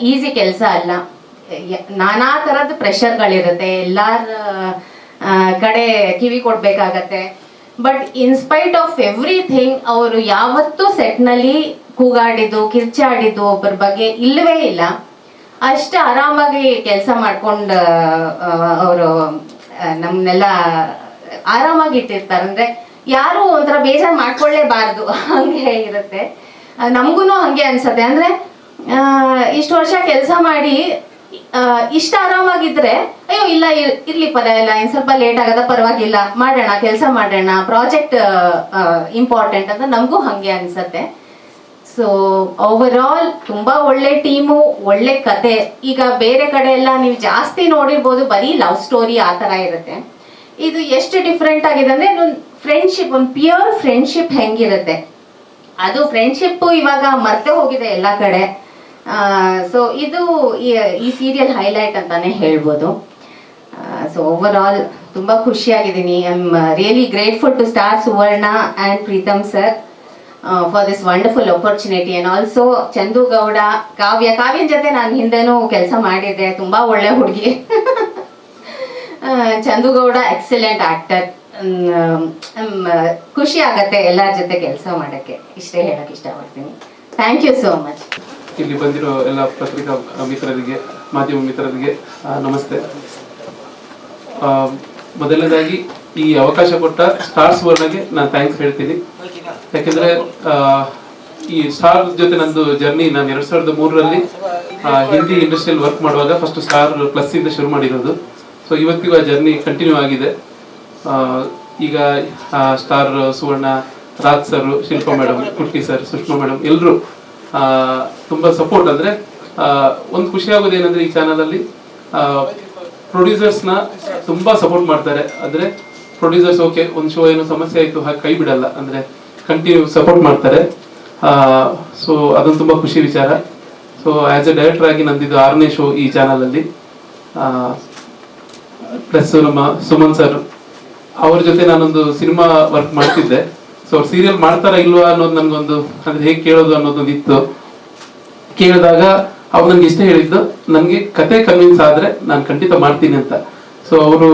ಈಸಿ ಕೆಲಸ ಅಲ್ಲ. ನಾನಾ ಥರದ ಪ್ರೆಷರ್ಗಳಿರುತ್ತೆ ಎಲ್ಲರ ಕಡೆ ಕಿವಿ ಕೊಡಬೇಕಾಗತ್ತೆ. ಬಟ್ ಇನ್ಸ್ಪೈಟ್ ಆಫ್ ಎವ್ರಿಥಿಂಗ್ ಅವರು ಯಾವತ್ತೂ ಸೆಟ್ನಲ್ಲಿ ಕೂಗಾಡಿದ್ದು, ಕಿರ್ಚಾಡಿದ್ದು ಒಬ್ಬರ ಬಗ್ಗೆ ಇಲ್ಲವೇ ಇಲ್ಲ. ಅಷ್ಟು ಆರಾಮಾಗಿ ಕೆಲಸ ಮಾಡ್ಕೊಂಡು ಅವರು ನಮ್ಮನ್ನೆಲ್ಲ ಆರಾಮಾಗಿ ಇಟ್ಟಿರ್ತಾರೆ. ಅಂದ್ರೆ ಯಾರು ಒಂಥರ ಬೇಜಾರು ಮಾಡ್ಕೊಳ್ಳೇಬಾರ್ದು. ಹಂಗೆ ಇರುತ್ತೆ. ನಮಗೂ ಹಂಗೆ ಅನ್ಸತ್ತೆ. ಅಂದ್ರೆ ಇಷ್ಟು ವರ್ಷ ಕೆಲಸ ಮಾಡಿ ಇಷ್ಟು ಆರಾಮಾಗಿದ್ರೆ, ಅಯ್ಯೋ, ಇಲ್ಲ ಇರ್- ಇರ್ಲಿ ಪರವಾಗಿಲ್ಲ, ಇನ್ ಸ್ವಲ್ಪ ಲೇಟ್ ಆಗದ ಪರವಾಗಿಲ್ಲ, ಮಾಡೋಣ, ಕೆಲಸ ಮಾಡೋಣ ಪ್ರಾಜೆಕ್ಟ್ ಇಂಪಾರ್ಟೆಂಟ್ ಅಂತ ನಮಗೂ ಹಂಗೆ ಅನ್ಸತ್ತೆ. ಸೊ ಓವರ್ ಆಲ್ ತುಂಬಾ ಒಳ್ಳೆ ಟೀಮು ಒಳ್ಳೆ ಕತೆ. ಈಗ ಬೇರೆ ಕಡೆ ಎಲ್ಲ ನೀವು ಜಾಸ್ತಿ ನೋಡಿರ್ಬೋದು, ಬರೀ ಲವ್ ಸ್ಟೋರಿ ಆ ಥರ ಇರುತ್ತೆ. ಇದು ಎಷ್ಟು ಡಿಫ್ರೆಂಟ್ ಆಗಿದೆ ಅಂದ್ರೆ ಫ್ರೆಂಡ್ಶಿಪ್ ಒಂದು ಪ್ಯೂರ್ ಫ್ರೆಂಡ್ಶಿಪ್ ಹೆಂಗಿರುತ್ತೆ. ಅದು ಫ್ರೆಂಡ್ಶಿಪ್ ಇವಾಗ ಮರ್ತೆ ಹೋಗಿದೆ ಎಲ್ಲ ಕಡೆ. ಸೊ ಇದು ಈ ಸೀರಿಯಲ್ ಹೈಲೈಟ್ ಅಂತಾನೆ ಹೇಳ್ಬೋದು. ಸೊ ಓವರ್ ಆಲ್ ತುಂಬಾ ಖುಷಿಯಾಗಿದ್ದೀನಿ. I am really grateful to Star Suvarna and Preetham sir for this wonderful opportunity and also Chandu Gowda Kavya ಕಾವ್ಯನ ಜೊತೆ ನಾನು ಹಿಂದೆನೂ ಕೆಲಸ ಮಾಡಿದ್ದೆ. ತುಂಬ ಒಳ್ಳೆ ಹುಡುಗಿ. ಚಂದು ಗೌಡ ಎಕ್ಸಲೆಂಟ್ ಆಕ್ಟರ್ ಖುಷಿ ಆಗತ್ತೆ ಎಲ್ಲರ ಜೊತೆ ಕೆಲಸ ಮಾಡಕ್ಕೆ. ಇಷ್ಟೇ ಹೇಳಕ್ ಇಷ್ಟಪಡ್ತೀನಿ. ಥ್ಯಾಂಕ್ ಯು ಸೋ ಮಚ್ ಇಲ್ಲಿ ಬಂದಿರೋ ಎಲ್ಲ ಪತ್ರಿಕಾ ಮಿತ್ರರಿಗೆ, ಮಾಧ್ಯಮ ಮಿತ್ರರಿಗೆ ನಮಸ್ತೆ. ಮೊದಲನೇದಾಗಿ ಈ ಅವಕಾಶ ಕೊಟ್ಟ ಸ್ಟಾರ್ಸ್ ವರ್ಣಗೆ ನಾನು ಥ್ಯಾಂಕ್ಸ್ ಹೇಳ್ತೀನಿ. ಯಾಕೆಂದ್ರೆ ಈ ಸ್ಟಾರ್ ಜೊತೆ ನಂದು ಜರ್ನಿ ನಾನು ಎರಡ್ ಸಾವಿರದ ಮೂರರಲ್ಲಿ ಹಿಂದಿ ಇಂಡಸ್ಟ್ರಿಯಲ್ಲಿ ವರ್ಕ್ ಮಾಡುವಾಗ ಫಸ್ಟ್ ಸ್ಟಾರ್ ಪ್ಲಸ್ ಇಂದ ಶುರು ಮಾಡಿರೋದು. ಸೊ ಇವತ್ತಿಗೂ ಆ ಜರ್ನಿ ಕಂಟಿನ್ಯೂ ಆಗಿದೆ. ಈಗ Star Suvarna, Raj sir Shilpa madam Kutty sir Sushma madam ಎಲ್ಲರೂ ತುಂಬಾ ಸಪೋರ್ಟ್ ಅಂದ್ರೆ ಒಂದು ಖುಷಿ ಆಗೋದು ಏನಂದ್ರೆ ಈ ಚಾನಲ್ ಅಲ್ಲಿ ಪ್ರೊಡ್ಯೂಸರ್ಸ್ನ ತುಂಬಾ ಸಪೋರ್ಟ್ ಮಾಡ್ತಾರೆ. ಅಂದ್ರೆ ಪ್ರೊಡ್ಯೂಸರ್ಸ್ ಓಕೆ ಒಂದು ಶೋ ಏನೋ ಸಮಸ್ಯೆ ಆಯಿತು, ಹಾಗೆ ಕೈ ಬಿಡಲ್ಲ. ಅಂದ್ರೆ ಕಂಟಿನ್ಯೂ ಸಪೋರ್ಟ್ ಮಾಡ್ತಾರೆ. ಸೊ ಅದೊಂದು ತುಂಬಾ ಖುಷಿ ವಿಚಾರ. ಸೊ ಆ್ಯಸ್ ಎ ಡೈರೆಕ್ಟರ್ ಆಗಿ ನಂದಿದ್ದು ಆರನೇ ಶೋ ಈ ಚಾನಲಲ್ಲಿ ಪ್ಲಸ್ ನಮ್ಮ ಸುಮನ್ ಸರ್ ಅವ್ರ ಜೊತೆ ನಾನೊಂದು ಸಿನಿಮಾ ವರ್ಕ್ ಮಾಡ್ತಿದ್ದೆ. ಸೊ ಅವ್ರು ಸೀರಿಯಲ್ ಮಾಡ್ತಾರ ಇಲ್ವಾ ಅನ್ನೋದು ನನಗೊಂದು, ಅಂದ್ರೆ ಹೇಗೆ ಕೇಳೋದು ಅನ್ನೋದೊಂದು ಇತ್ತು. ಕೇಳಿದಾಗ ಅವ್ರು ನನಗೆ ಇಷ್ಟ ಹೇಳಿದ್ದು ನನಗೆ ಕತೆ ಕನ್ವಿನ್ಸ್ ಆದ್ರೆ ನಾನು ಖಂಡಿತ ಮಾಡ್ತೀನಿ ಅಂತ. ಸೊ ಅವರು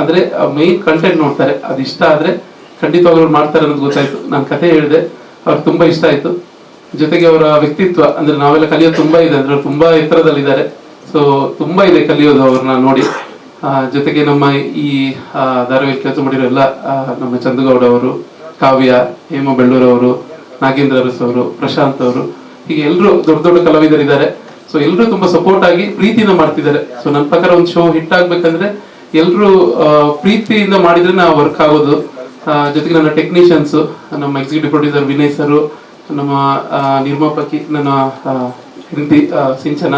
ಅಂದ್ರೆ ಮೇನ್ ಕಂಟೆಂಟ್ ನೋಡ್ತಾರೆ. ಅದು ಇಷ್ಟ ಆದ್ರೆ ಖಂಡಿತವಾಗ್ಲೂ ಮಾಡ್ತಾರೆ ಅನ್ನೋದು ಗೊತ್ತಾಯ್ತು. ನಾನು ಕತೆ ಹೇಳಿದೆ, ಅವ್ರಿಗೆ ತುಂಬಾ ಇಷ್ಟ ಆಯ್ತು. ಜೊತೆಗೆ ಅವರ ವ್ಯಕ್ತಿತ್ವ, ಅಂದ್ರೆ ನಾವೆಲ್ಲ ಕಲಿಯೋದು ತುಂಬಾ ಇದೆ ಅಂದ್ರೆ ತುಂಬಾ ಎತ್ತರದಲ್ಲಿದ್ದಾರೆ. ಸೊ ತುಂಬಾ ಇದೆ ಕಲಿಯೋದು ಅವ್ರನ್ನ ನೋಡಿ. ಜೊತೆಗೆ ನಮ್ಮ ಈ ಧಾರಾವಾಹಿ ಕೆಲಸ ಮಾಡಿರೋ ಎಲ್ಲ ನಮ್ಮ ಚಂದುಗೌಡ ಅವರು, ಕಾವ್ಯ, ಹೇಮ ಅವರು, ನಾಗೇಂದ್ರ ಅರಸ್ ಅವರು, ಪ್ರಶಾಂತ್ ಅವರು, ಹೀಗೆ ಎಲ್ಲರೂ ದೊಡ್ಡ ದೊಡ್ಡ ಕಲಾವಿದರಿದ್ದಾರೆ. ಸೊ ಎಲ್ಲರೂ ತುಂಬಾ ಸಪೋರ್ಟ್ ಆಗಿ ಪ್ರೀತಿನ ಮಾಡ್ತಿದ್ದಾರೆ. ಸೊ ನನ್ನ ಪ್ರಕಾರ ಒಂದು ಶೋ ಹಿಟ್ ಆಗ್ಬೇಕಂದ್ರೆ ಎಲ್ಲರೂ ಪ್ರೀತಿಯಿಂದ ಮಾಡಿದ್ರೆ ನಾವು ವರ್ಕ್ ಆಗೋದು. ಜೊತೆಗೆ ನನ್ನ ಟೆಕ್ನಿಷಿಯನ್ಸ್ ನಮ್ಮ ಎಕ್ಸಿಕ್ಯೂಟಿವ್ ಪ್ರೊಡ್ಯೂಸರ್ ವಿನಯ್ ಸರ್ ನಮ್ಮ ನಿರ್ಮಾಪಕಿ, ನನ್ನ ಹೆಂಡತಿ ಸಿಂಚನ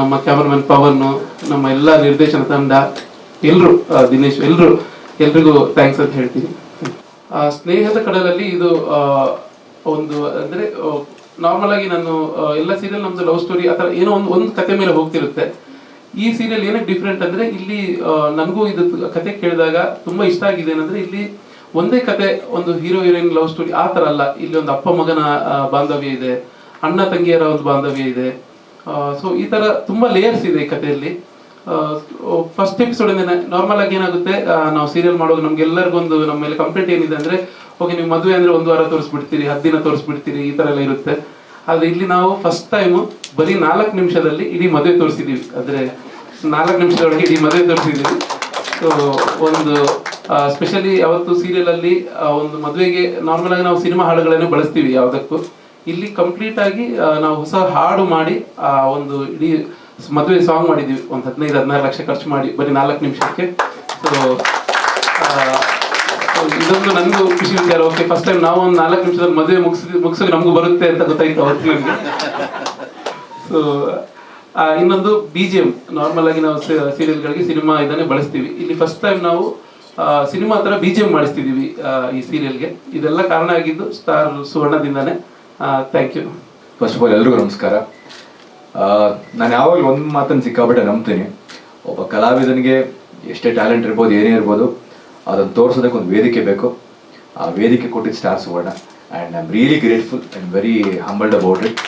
ನಮ್ಮ ಕ್ಯಾಮರಾಮನ್ ಪವನ್, ನಮ್ಮ ಎಲ್ಲ ನಿರ್ದೇಶನ ತಂಡ, ಎಲ್ರು ದಿನೇಶ್, ಎಲ್ರು, ಎಲ್ರಿಗೂ ಥ್ಯಾಂಕ್ಸ್ ಅಂತ ಹೇಳ್ತೀನಿ. ಸ್ನೇಹದ ಕಡಲಲ್ಲಿ ಇದು ಒಂದು, ಅಂದ್ರೆ ನಾರ್ಮಲ್ ಆಗಿ ನಾನು ಎಲ್ಲ ಸೀರಿಯಲ್ ನಮ್ದು ಲವ್ ಸ್ಟೋರಿ ಆತರ ಏನೋ ಒಂದು ಒಂದು ಕತೆ ಮೇಲೆ ಹೋಗ್ತಿರುತ್ತೆ. ಈ ಸೀರಿಯಲ್ ಏನಕ್ಕೆ ಡಿಫ್ರೆಂಟ್ ಅಂದ್ರೆ ಇಲ್ಲಿ ನನಗೂ ಇದು ಕತೆ ಕೇಳಿದಾಗ ತುಂಬಾ ಇಷ್ಟ ಆಗಿದೆ ಏನಂದ್ರೆ ಇಲ್ಲಿ ಒಂದೇ ಕತೆ, ಒಂದು ಹೀರೋ ಹೀರೋಯಿನ್ ಲವ್ ಸ್ಟೋರಿ ಆ ಥರ ಅಲ್ಲ. ಇಲ್ಲಿ ಒಂದು ಅಪ್ಪ ಮಗನ ಬಾಂಧವ್ಯ ಇದೆ, ಅಣ್ಣ ತಂಗಿಯರ ಒಂದು ಬಾಂಧವ್ಯ ಇದೆ. ಸೊ ಈ ಥರ ತುಂಬ ಲೇಯರ್ಸ್ ಇದೆ ಈ ಕಥೆಯಲ್ಲಿ. ಫಸ್ಟ್ ಎಪಿಸೋಡ್ ನಾರ್ಮಲ್ ಆಗಿ ಏನಾಗುತ್ತೆ ನಾವು ಸೀರಿಯಲ್ ಮಾಡೋದು ನಮ್ಗೆಲ್ಲರಿಗೊಂದು ನಮ್ಮ ಮೇಲೆ ಕಂಪ್ಲೇಂಟ್ ಏನಿದೆ ಅಂದರೆ, ಓಕೆ, ನೀವು ಮದುವೆ ಅಂದರೆ ಒಂದು ವಾರ ತೋರಿಸ್ಬಿಡ್ತೀರಿ, ಹತ್ತು ದಿನ ತೋರಿಸ್ಬಿಡ್ತೀರಿ, ಈ ಥರ ಎಲ್ಲ ಇರುತ್ತೆ. ಆದರೆ ಇಲ್ಲಿ ನಾವು ಫಸ್ಟ್ ಟೈಮ್ ಬರೀ ನಾಲ್ಕು ನಿಮಿಷದಲ್ಲಿ ಇಡೀ ಮದುವೆ ತೋರಿಸಿದ್ದೀವಿ ಅಂದ್ರೆ ನಾಲ್ಕು ನಿಮಿಷದೊಳಗೆ ಇಡೀ ಮದುವೆ ತೋರಿಸಿದೀವಿ. ಸೊ ಒಂದು ಸ್ಪೆಷಲಿ ಯಾವತ್ತು ಸೀರಿಯಲ್ ಅಲ್ಲಿ ಒಂದು ಮದುವೆಗೆ ನಾರ್ಮಲ್ ಆಗಿ ನಾವು ಸಿನಿಮಾ ಹಾಡುಗಳನ್ನು ಬಳಸ್ತೀವಿ ಯಾವುದಕ್ಕೂ. ಇಲ್ಲಿ ಕಂಪ್ಲೀಟ್ ಆಗಿ ನಾವು ಹೊಸ ಹಾಡು ಮಾಡಿ, ಆ, ಒಂದು ಇಡೀ ಮದುವೆ ಸಾಂಗ್ ಮಾಡಿದೀವಿ. ಒಂದು ಹದಿನೈದು, ಹದಿನಾರು ಲಕ್ಷ ಖರ್ಚು ಮಾಡಿ, ಬರೀ ನಾಲ್ಕು ನಿಮಿಷಕ್ಕೆ. ಸೊ ಇದೊಂದು ನನಗೂ ಖುಷಿ ವಿಚಾರ. ಓಕೆ ಫಸ್ಟ್ ಟೈಮ್ ನಾವು ಒಂದು ನಾಲ್ಕು ನಿಮಿಷದಲ್ಲಿ ಮದುವೆ ಮುಗಿಸಿ, ಮುಗಿಸೋಕೆ ನಮಗೂ ಬರುತ್ತೆ ಅಂತ ಗೊತ್ತಾಯ್ತು ಅವತ್ತು ನನಗೆ ಸೊ ಇನ್ನೊಂದು ಬಿ ಜಿ ಎಂ ನಾರ್ಮಲ್ ಆಗಿ ನಾವು ಸೀರಿಯಲ್ಗಳಿಗೆ ಸಿನಿಮಾ ಇದನ್ನೇ ಬಳಸ್ತೀವಿ. ಇಲ್ಲಿ ಫಸ್ಟ್ ಟೈಮ್ ನಾವು ಸಿನಿಮಾ ಹತ್ರ ಬಿ ಜಿ ಎಂ ಮಾಡಿಸ್ತಿದೀವಿ ಆ, ಈ ಸೀರಿಯಲ್ಗೆ. ಇದೆಲ್ಲ ಕಾರಣ ಆಗಿದ್ದು star ಸುವರ್ಣದಿಂದಾನೆ. Thank you first of all ಎಲ್ರಿಗೂ ನಮಸ್ಕಾರ. ನಾನು ಯಾವಾಗಲೂ ಒಂದು ಮಾತನ್ನು ಸಿಕ್ಕಾಬಿಟ್ಟೆ ನಂಬ್ತೀನಿ. ಒಬ್ಬ ಕಲಾವಿದನಿಗೆ ಎಷ್ಟೇ ಟ್ಯಾಲೆಂಟ್ ಇರ್ಬೋದು ಏನೇ ಇರ್ಬೋದು ಅದನ್ನು ತೋರಿಸೋದಕ್ಕೆ ಒಂದು ವೇದಿಕೆ ಬೇಕು. ಆ ವೇದಿಕೆ ಕೊಟ್ಟಿದ್ದು Star Suvarna. And I am really grateful and very humbled about it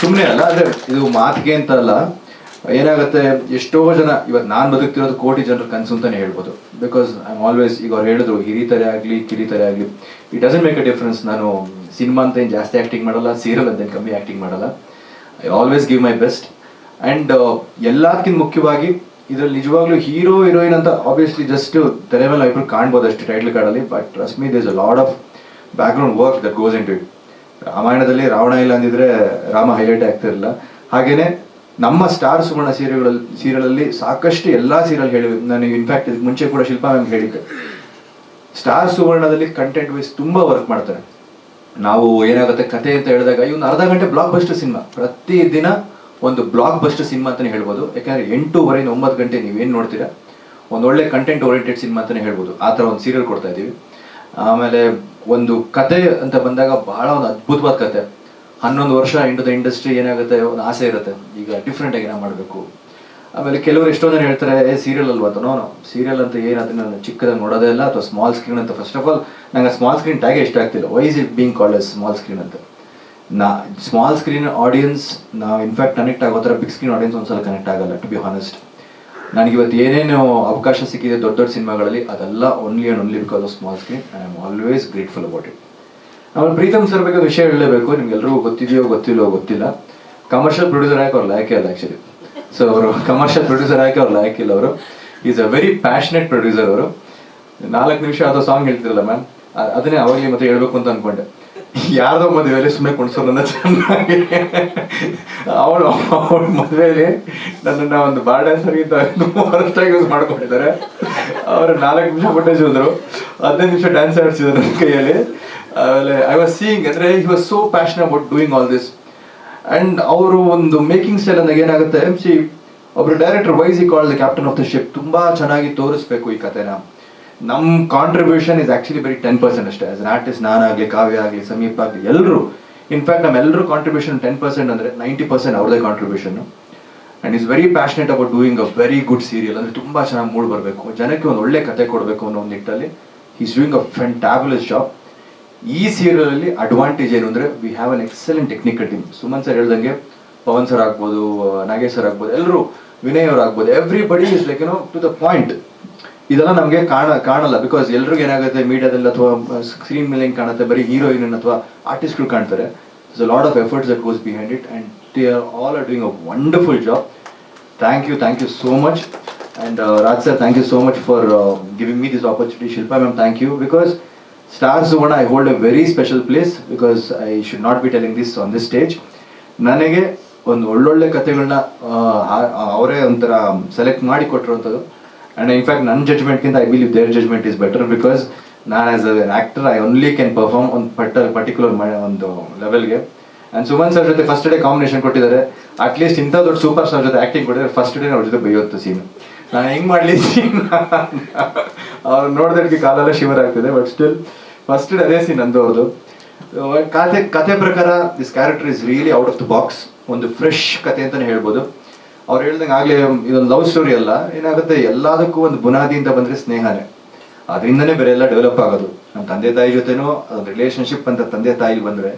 ಸುಮ್ಮನೆ ಅಲ್ಲ ಅಂದ್ರೆ ಇದು ಮಾತಿಗೆ ಅಂತ ಅಲ್ಲ. ಏನಾಗುತ್ತೆ, ಎಷ್ಟೋ ಜನ ಇವತ್ತು ನಾನು ಬದುಕ್ತಿರೋದು ಕೋಟಿ ಜನರ ಕನಸು ಅಂತಾನೆ ಹೇಳ್ಬೋದು. ಬಿಕಾಸ್ ಐ ಆಮ್ ಆಲ್ವೇಸ್ ಈಗ ಅವ್ರು ಹೇಳಿದ್ರು, ಹಿರಿತರೆ ಆಗಲಿ, ಕಿರಿತರೆ ಆಗಲಿ. It doesn't make a difference ನಾನು ಸಿನಿಮಾ ಅಂತ ಏನು ಜಾಸ್ತಿ ಆ್ಯಕ್ಟಿಂಗ್ ಮಾಡಲ್ಲ ಸೀರಿಯಲ್ ಅಂತ ಏನು ಕಮ್ಮಿ ಆ್ಯಕ್ಟಿಂಗ್ ಮಾಡಲ್ಲ. I always give my best and ಎಲ್ಲದಕ್ಕಿಂತ ಮುಖ್ಯವಾಗಿ ಇದರಲ್ಲಿ ನಿಜವಾಗ್ಲೂ ಹೀರೋ, ಹೀರೋಯಿನ್ ಅಂತ ಆಬ್ವಿಯಸ್ಲಿ ಜಸ್ಟ್ ತೆರೆ ಮೇಲೆ ಇಬ್ಬರು ಕಾಣ್ಬೋದು ಅಷ್ಟು ಟೈಟ್ಲ್ ಕಾರ್ಡಲ್ಲಿ but Rashmi this a load of background work that goes into it ರಾಮಾಯಣದಲ್ಲಿ ರಾವಣ ಇಲ್ಲ ಅಂದಿದ್ರೆ ರಾಮ ಹೈಲೈಟ್ ಆಗ್ತಿರಲಿಲ್ಲ ಹಾಗೇನೆ ನಮ್ಮ ಸ್ಟಾರ್ ಸುವರ್ಣ ಸೀರೆಗಳಲ್ಲಿ ಸೀರಿಯಲಲ್ಲಿ ಸಾಕಷ್ಟು ಎಲ್ಲಾ ಸೀರಿಯಲ್ ಹೇಳಿ ನನಗೆ ಇನ್ಫ್ಯಾಕ್ಟ್ ಇದಕ್ಕೆ ಮುಂಚೆ ಕೂಡ ಶಿಲ್ಪಾ ಮ್ಯಾಮ್ ಹೇಳಿದ್ದೆ. ಸ್ಟಾರ್ ಸುವರ್ಣದಲ್ಲಿ ಕಂಟೆಂಟ್ ವೈಸ್ ತುಂಬಾ ವರ್ಕ್ ಮಾಡ್ತಾರೆ. ನಾವು ಏನಾಗುತ್ತೆ ಕತೆ ಅಂತ ಹೇಳಿದಾಗ ಒಂದು ಅರ್ಧ ಗಂಟೆ ಬ್ಲಾಕ್ ಬಸ್ಟರ್ ಸಿನಿಮಾ ಪ್ರತಿ ದಿನ ಒಂದು ಬ್ಲಾಕ್ ಬಸ್ಟರ್ ಸಿನಿಮಾ ಅಂತಾನೆ ಹೇಳ್ಬೋದು. ಯಾಕಂದ್ರೆ ಎಂಟೂವರೆಯಿಂದ ಒಂಬತ್ತು ಗಂಟೆ ನೀವೇನು ನೋಡ್ತೀರಾ? ಒಂದೊಳ್ಳೆ ಕಂಟೆಂಟ್ ಓರಿಯೆಂಟೆಡ್ ಸಿನಿಮಾ ಅಂತಾನೆ ಹೇಳ್ಬೋದು. ಆ ಥರ ಒಂದು ಸೀರಿಯಲ್ ಕೊಡ್ತಾ ಇದೀವಿ ಆಮೇಲೆ ಒಂದು ಕತೆ ಅಂತ ಬಂದಾಗ ಬಹಳ ಒಂದು ಅದ್ಭುತವಾದ ಕತೆ. ಹನ್ನೊಂದು ವರ್ಷ ಇಂಟು ದ ಇಂಡಸ್ಟ್ರಿ ಏನಾಗುತ್ತೆ ಒಂದು ಆಸೆ ಇರುತ್ತೆ. ಈಗ ಡಿಫ್ರೆಂಟ್ ಆಗಿ ಮಾಡಬೇಕು. ಆಮೇಲೆ ಕೆಲವರು ಎಷ್ಟೋ ಜನ ಹೇಳ್ತಾರೆ, ಏ ಸೀರಿಯಲ್ ಅಲ್ವಾ? ನೋ ಸೀರಿಯಲ್ ಅಂತ ಏನು ಅದನ್ನ ನಾನು ಚಿಕ್ಕದಾಗಿ ನೋಡೋದೇ ಇಲ್ಲ ಅಥವಾ ಸ್ಮಾಲ್ ಸ್ಕ್ರೀನ್ ಅಂತ. ಫಸ್ಟ್ ಆಫ್ ಆಲ್ ನಂಗೆ ಸ್ಮಾಲ್ ಸ್ಕ್ರೀನ್ ಟ್ಯಾಗೆ ಇಷ್ಟ ಆಗ್ತಿಲ್ಲ. Wise it being called as small screen ಅಂತ. ನಾ ಸ್ಮಾಲ್ ಸ್ಕ್ರೀನ್ ಆಡಿಯನ್ಸ್ ನಾವು ಇನ್ಫ್ಯಾಕ್ಟ್ ಕನೆಕ್ಟ್ ಆಗೋ ಥರ ಬಿಗ್ ಸ್ಕ್ರೀನ್ ಆಡಿಯನ್ಸ್ ಒಂದ್ಸಲ ಕನೆಕ್ಟ್ ಆಗಲ್ಲ ಟು ಬಿ ಹಾನೆಸ್ಟ್ ನನಗೆ ಇವತ್ತು ಏನೇನು ಅವಕಾಶ ಸಿಕ್ಕಿದೆ ದೊಡ್ಡ ದೊಡ್ಡ ಸಿನಿಮಾಗಳಲ್ಲಿ, ಅದೆಲ್ಲ only and only because of small screen I am always grateful about it ಆಮೇಲೆ ಪ್ರೀತಮ್ ಸರ್ ಬಗ್ಗೆ ವಿಷಯ ಹೇಳಲೇಬೇಕು, ನಿಮ್ಗೆಲ್ರಿಗೂ ಗೊತ್ತಿದೆಯೋ ಗೊತ್ತಿಲ್ಲೋ ಗೊತ್ತಿಲ್ಲ. ಕಮರ್ಷಿಯಲ್ ಪ್ರೊಡ್ಯೂಸರ್ ಆಗಿ ಅವ್ರು ಲಾಯಕೆ ಅಲ್ಲ ಆ್ಯಕ್ಚುಲಿ ಸೊ ಅವರು ಕಮರ್ಷಿಯಲ್ ಪ್ರೊಡ್ಯೂಸರ್ ಹಾಕಿ ಅವ್ರು ಇಲ್ಲ ಅವರು. Is a very passionate producer ಅವರು. ನಾಲ್ಕು ನಿಮಿಷ ಆದ ಸಾಂಗ್ ಹೇಳ್ತಿರಲ್ಲ ಮ್ಯಾಮ್ ಅದನ್ನೇ ಅವಾಗಲೇ ಮತ್ತೆ ಹೇಳಬೇಕು ಅಂತ ಅನ್ಕೊಂಡೆ. ಯಾರ್ದೋ ಮದುವೆಯಲ್ಲಿ ಸುಮ್ಮನೆ ಕುಣಿಸೋರು ನನ್ನ ಚೆನ್ನಾಗಿ. ಅವಳು ಅವಳ ಮದುವೆಯಲ್ಲಿ ನನ್ನನ್ನ ಒಂದು ಬಾರ್ ಡ್ಯಾನ್ಸರ್ ಹೊರಟಾಗಿ ಯೂಸ್ ಮಾಡ್ಕೊಂಡಿದ್ದಾರೆ. ಅವರು ನಾಲ್ಕು ನಿಮಿಷ ಫುಟೇಜ್ ಹೋದ್ರು ಹದಿನೈದು ನಿಮಿಷ ಡ್ಯಾನ್ಸ್ ಆಡಿಸಿದ್ರು ನನ್ನ ಕೈಯಲ್ಲಿ. ಆಮೇಲೆ ಐ ವಾಸ್ ಸೀಯಿಂಗ್ ಅಂದ್ರೆ he was so passion about doing all this and ಅವರು ಒಂದು ಮೇಕಿಂಗ್ ಸ್ಟೈಲ್ ಅಂದಾಗ ಏನಾಗುತ್ತೆ ಸಿ ಒಬ್ರು ಡೈರೆಕ್ಟರ್ ವೈಸ್ ಈ call the captain of the ship ತುಂಬಾ ಚೆನ್ನಾಗಿ ತೋರಿಸ್ಬೇಕು ಈ ಕಥೆನ. ನಮ್ಮ ಕಾಂಟ್ರಿಬ್ಯೂಷನ್ ಇಸ್ ಆಕ್ಚುಲಿ ಬರೀ ಟೆನ್ ಪರ್ಸೆಂಟ್ ಅಷ್ಟೇ. ಆಸ್ ಅನ್ ಆರ್ಟಿಸ್ಟ್ ನಾನಾಗಲಿ ಕಾವ್ಯ ಆಗಲಿ ಸಮೀಪ ಆಗಲಿ ಎಲ್ಲರೂ ಇನ್ಫ್ಯಾಕ್ಟ್ ನಮ್ಮೆಲ್ಲರೂ ಕಾಂಟ್ರಿಬ್ಯೂಷನ್ ಟೆನ್ ಪರ್ಸೆಂಟ್ ಅಂದರೆ ನೈಂಟಿ ಪರ್ಸೆಂಟ್ ಅವ್ರದೇ contribution and is very passionate about doing a very good serial ಅಂದರೆ ತುಂಬ ಚೆನ್ನಾಗಿ ಮೂಡ್ ಬರಬೇಕು. ಜನಕ್ಕೆ ಒಂದು ಒಳ್ಳೆ ಕತೆ ಕೊಡಬೇಕು ಅನ್ನೋ ಒಂದು ನಿಟ್ಟಲ್ಲಿ is doing a fantabulous job ಈ ಸೀರಿಯಲಲ್ಲಿ ಅಡ್ವಾಂಟೇಜ್ ಏನು ಅಂದರೆ we have an excellent technical team Suman sir ಹೇಳ್ದಂಗೆ, ಪವನ್ ಸರ್ ಆಗ್ಬೋದು, ನಾಗೇಶ್ ಸರ್ ಆಗ್ಬೋದು ಎಲ್ಲರೂ ವಿನಯ್ ಅವ್ರು ಆಗ್ಬೋದು ಎವ್ರಿ ಬಡಿ ಇಸ್ ಲೈಕ್ ಏನೋ ಟು ದ ಪಾಯಿಂಟ್ ಇದೆಲ್ಲ ನಮಗೆ ಕಾಣ, ಕಾಣಲ್ಲ. ಬಿಕಾಸ್ ಎಲ್ರಿಗೂ ಏನಾಗುತ್ತೆ, ಮೀಡಿಯಾದಲ್ಲಿ ಅಥವಾ ಸ್ಕ್ರೀನ್ ಮೇಲೆ ಕಾಣುತ್ತೆ, ಬರೀ ಹೀರೋಯಿನ್ ಅಥವಾ ಆರ್ಟಿಸ್ಟ್ಗಳು ಕಾಣ್ತಾರೆ. Lot of efforts that goes behind it and they are all are doing a wonderful job thank you thank you so much and Raj sir thank you so much for giving me this opportunity Shilpa ma'am thank you because stars one I hold a very special place because I should not be telling this on this stage ನನಗೆ ಒಂದು ಒಳ್ಳೊಳ್ಳೆ ಕಥೆಗಳನ್ನ ಅವರೇ ಒಂಥರ ಸೆಲೆಕ್ಟ್ ಮಾಡಿ ಕೊಟ್ಟಿರುವಂಥದ್ದು. ಆ್ಯಂಡ್ ಇನ್ಫ್ಯಾಕ್ಟ್ ನನ್ನ ಜಜ್ಮೆಂಟ್ಗಿಂತ I believe their judgement is better because ನಾನು as an actor I only can perform ಒಂದು ಪಟ್ಟ ಪರ್ಟಿಕ್ಯುಲರ್ ಒಂದು ಲೆವೆಲ್ಗೆ ಆ್ಯಂಡ್ ಸುಮನ್ ಸರ್ ಜೊತೆ ಫಸ್ಟ್ ಡೇ ಕಾಂಬಿನೇಷನ್ ಕೊಟ್ಟಿದ್ದಾರೆ. ಅಟ್ಲೀಸ್ಟ್ ಇಂಥ ದೊಡ್ಡ ಸೂಪರ್ ಸ್ಟಾರ್ ಜೊತೆ ಆಕ್ಟಿಂಗ್ ಕೊಟ್ಟಿದ್ದಾರೆ ಫಸ್ಟ್ ಡೇ ಅವ್ರ ಜೊತೆ ಬೈಯೋತ್ತು ಸೀನ್ ನಾನು ಹೆಂಗ್ ಮಾಡಲಿ ಸೀನ್ ಅವ್ರು ನೋಡಿದಕ್ಕೆ ಕಾಲೆಲ್ಲ ಶಿವರ್ ಆಗ್ತಿದೆ ಬಟ್ ಸ್ಟಿಲ್ ಫಸ್ಟ್ ಡೇ ಅದೇ ಸೀನ್ ನಂದು ಅವ್ರದ್ದು ಕತೆ ಕತೆ ಪ್ರಕಾರ this character is really out of the box ಒಂದು ಫ್ರೆಶ್ ಕತೆ ಅಂತಲೇ ಹೇಳ್ಬೋದು. ಅವ್ರು ಹೇಳ್ದಂಗೆ ಆಗ್ಲೇ ಇದೊಂದು ಲವ್ ಸ್ಟೋರಿ ಅಲ್ಲ, ಏನಾಗುತ್ತೆ, ಎಲ್ಲದಕ್ಕೂ ಒಂದು ಬುನಾದಿ ಅಂತ ಬಂದ್ರೆ ಸ್ನೇಹನೇ. ಅದರಿಂದನೇ ಬೇರೆ ಎಲ್ಲ ಡೆವಲಪ್ ಆಗೋದು. ನಮ್ಮ ತಂದೆ ತಾಯಿ ಜೊತೆನೂ ರಿಲೇಶನ್ಶಿಪ್ ಅಂತ ತಂದೆ ತಾಯಿಗೆ ಬಂದ್ರೆ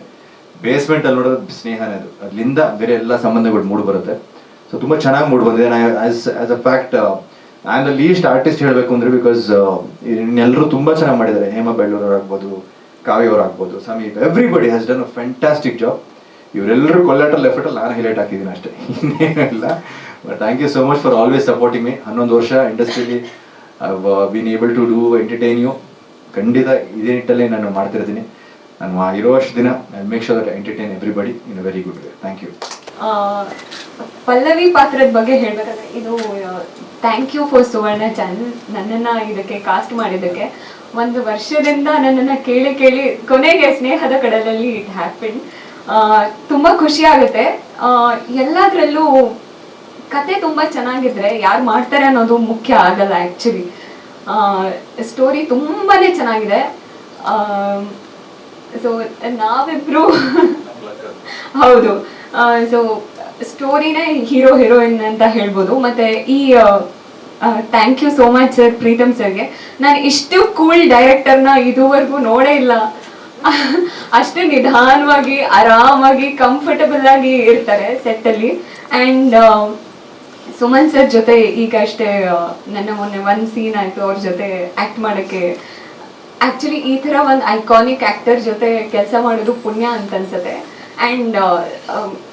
ಬೇಸ್ಮೆಂಟ್ ಅಲ್ಲಿ ನೋಡೋದು ಸ್ನೇಹನೇ ಅದು. ಅಲ್ಲಿಂದ ಬೇರೆ ಎಲ್ಲ ಸಂಬಂಧಗಳು ಮೂಡ್ ಬರುತ್ತೆ. ಸೊ ತುಂಬಾ ಚೆನ್ನಾಗಿ ಮೂಡ್ ಬಂದಿದೆ. As as a fact am the least artist ಹೇಳಬೇಕು ಅಂದ್ರೆ ಬಿಕಾಸ್ ಇನ್ನೆಲ್ಲರೂ ತುಂಬಾ ಚೆನ್ನಾಗಿ ಮಾಡಿದ್ದಾರೆ. ಹೇಮ ಬೆಳ್ಳೂರ್ ಆಗ್ಬೋದು ಕಾವ್ಯ ಅವ್ರು ಆಗ್ಬೋದು Sameep everybody has done a fantastic job ಇವರೆಲ್ಲರೂ ಕೊಲ್ಲಾಟಲ್ ಎಫರ್ಟ್ ನಾನು ಹೈಲೈಟ್ ಹಾಕಿದ್ದೀನಿ ಅಷ್ಟೇ. ಇನ್ನೇನಿಲ್ಲ but thank you so much for always supporting me ಹನ್ನೊಂದು ವರ್ಷ ಇಂಡಸ್ಟ್ರಿಲಿ been able to do entertain you ಖಂಡಿತ ಇದೇ ನಿಟ್ಟಲ್ಲಿ ನಾನು ಮಾಡ್ತಿರ್ತೀನಿ. ನಾನು ಆ ಇರುವಷ್ಟು ದಿನ make sure that entertain everybody in very good way thank you Pallavi ಪಾತ್ರದ ಬಗ್ಗೆ ಹೇಳಬೇಕಾದ್ರೆ ಇದು thank you for Suvarna channel ನನ್ನನ್ನು ಇದಕ್ಕೆ ಕಾಸ್ಟ್ ಮಾಡಿದ್ದಕ್ಕೆ. ಒಂದು ವರ್ಷದಿಂದ ನನ್ನನ್ನು ಕೇಳಿ ಕೇಳಿ ಕೊನೆಗೆ ಸ್ನೇಹದ ಕಡಲಲ್ಲಿ ಇಟ್ ಹ್ಯಾಪನ್ ತುಂಬ ಖುಷಿ ಆಗುತ್ತೆ. ಎಲ್ಲದರಲ್ಲೂ ಕತೆ ತುಂಬ ಚೆನ್ನಾಗಿದ್ರೆ ಯಾರು ಮಾಡ್ತಾರೆ ಅನ್ನೋದು ಮುಖ್ಯ ಆಗಲ್ಲ ಆ್ಯಕ್ಚುಲಿ ಸ್ಟೋರಿ ತುಂಬಾ ಚೆನ್ನಾಗಿದೆ. ಸೊ ನಾವಿಬ್ರು [laughs] ಹೌದು. ಸೊ ಸ್ಟೋರಿನೇ ಹೀರೋ ಹೀರೋಯಿನ್ ಅಂತ ಹೇಳ್ಬೋದು. ಮತ್ತೆ ಈ thank you so much sir Pritam ಸರ್ಗೆ. ನಾನು ಇಷ್ಟು ಕೂಲ್ ಡೈರೆಕ್ಟರ್ನ ಇದುವರೆಗೂ ನೋಡೇ ಇಲ್ಲ. ಅಷ್ಟು ನಿಧಾನವಾಗಿ, ಆರಾಮಾಗಿ ಕಂಫರ್ಟಬಲ್ ಆಗಿ ಇರ್ತಾರೆ ಸೆಟ್ಟಲ್ಲಿ ಅಂಡ್ ಸುಮನ್ ಸರ್ ಜೊತೆ ಈಗ ಅಷ್ಟೇ ನನ್ನ ಮೊನ್ನೆ ಒಂದು ಸೀನ್ ಆಯಿತು ಅವ್ರ ಜೊತೆ ಆ್ಯಕ್ಟ್ ಮಾಡೋಕ್ಕೆ. ಆ್ಯಕ್ಚುಲಿ ಈ ಥರ ಒಂದು ಐಕಾನಿಕ್ ಆ್ಯಕ್ಟರ್ ಜೊತೆ ಕೆಲಸ ಮಾಡೋದು ಪುಣ್ಯ ಅಂತ ಅನ್ಸುತ್ತೆ. ಆ್ಯಂಡ್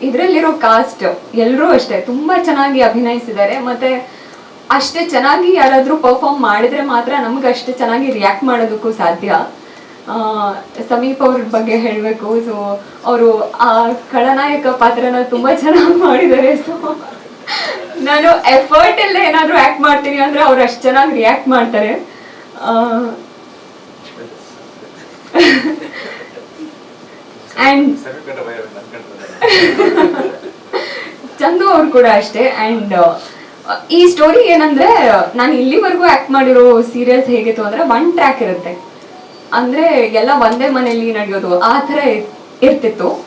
ಇದರಲ್ಲಿರೋ ಕಾಸ್ಟ್ ಎಲ್ಲರೂ ಅಷ್ಟೇ ತುಂಬ ಚೆನ್ನಾಗಿ ಅಭಿನಯಿಸಿದ್ದಾರೆ. ಮತ್ತು ಅಷ್ಟೇ ಚೆನ್ನಾಗಿ ಯಾರಾದರೂ ಪರ್ಫಾರ್ಮ್ ಮಾಡಿದ್ರೆ ಮಾತ್ರ ನಮ್ಗೆ ಅಷ್ಟೇ ಚೆನ್ನಾಗಿ ರಿಯಾಕ್ಟ್ ಮಾಡೋದಕ್ಕೂ ಸಾಧ್ಯ. ಸಮೀಪ್ ಅವ್ರ ಬಗ್ಗೆ ಹೇಳಬೇಕು. ಸೊ ಅವರು ಆ ಖಳನಾಯಕ ಪಾತ್ರನ ತುಂಬ ಚೆನ್ನಾಗಿ ಮಾಡಿದ್ದಾರೆ. ಸೊ ನಾನು ಎಫರ್ಟ್ ಎಲ್ಲ ಏನಾದರೂ ಆ್ಯಕ್ಟ್ ಮಾಡ್ತೀನಿ ಅಂದರೆ ಅವ್ರು ಅಷ್ಟು ಚೆನ್ನಾಗಿ ರಿಯಾಕ್ಟ್ ಮಾಡ್ತಾರೆ. ಆ್ಯಂಡ್ ಚಂದು ಅವ್ರು ಕೂಡ ಅಷ್ಟೇ. ಆ್ಯಂಡ್ ಈ ಸ್ಟೋರಿ ಏನಂದ್ರೆ, ನಾನು ಇಲ್ಲಿವರೆಗೂ ಆಕ್ಟ್ ಮಾಡಿರೋ ಸೀರಿಯಲ್ಸ್ ಹೇಗಿತ್ತು ಅಂದರೆ ಒನ್ ಟ್ರ್ಯಾಕ್ ಇರುತ್ತೆ. ಅಂದ್ರೆ ಎಲ್ಲ ಒಂದೇ ಮನೆಯಲ್ಲಿ ನಡೆಯೋದು ಆ ಥರ ಇರ್- ಇರ್ತಿತ್ತು.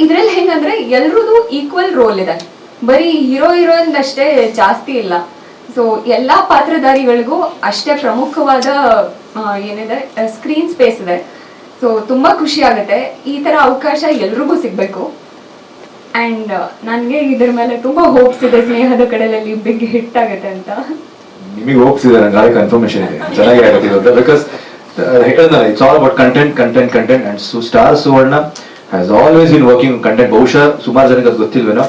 ಇದ್ರಲ್ಲಿ ಹೆಂಗಂದ್ರೆ ಎಲ್ರದ್ದು ಈಕ್ವಲ್ ರೋಲ್ ಇದೆ. ಬರೀ ಹೀರೋ ಹೀರೋಯಿನ್ ಅಷ್ಟೇ ಜಾಸ್ತಿ ಇಲ್ಲ. ಸೊ ಎಲ್ಲಾ ಪಾತ್ರಧಾರಿಗಳಿಗೂ ಅಷ್ಟೇ ಪ್ರಮುಖವಾದ ಏನಿದೆ ಸ್ಕ್ರೀನ್ ಸ್ಪೇಸ್ ಇದೆ. ಸೊ ತುಂಬಾ ಖುಷಿ ಆಗುತ್ತೆ. ಈ ತರ ಅವಕಾಶ ಎಲ್ರಿಗೂ ಸಿಗ್ಬೇಕು. ಅಂಡ್ ನನಗೆ ಇದ್ರ ಮೇಲೆ ತುಂಬಾ ಹೋಪ್ಸ್ ಇದೆ ಸ್ನೇಹದ ಕಡಲಲ್ಲಿ ಬಿಗ್ ಹಿಟ್ ಆಗುತ್ತೆ ಅಂತ. ನಿಮಗೆ ಹೋಪ್ಸ್ ಇದೆ ನನಗೆ ಕನ್ಫರ್ಮೇಶನ್ ಇದೆ. ಚೆನ್ನಾಗಿ ಆಗುತ್ತೆ ಬಿಕಾಸ್ ಹೇಳಿದ್ನಲ್ಲ it's all about content content content and ಸು star Suvarna has always in working content ಬಹುಶಃ ಸುಮಾರು ಜನಕ್ಕೆ ಅದು ಗೊತ್ತಿಲ್ವೇನೋ?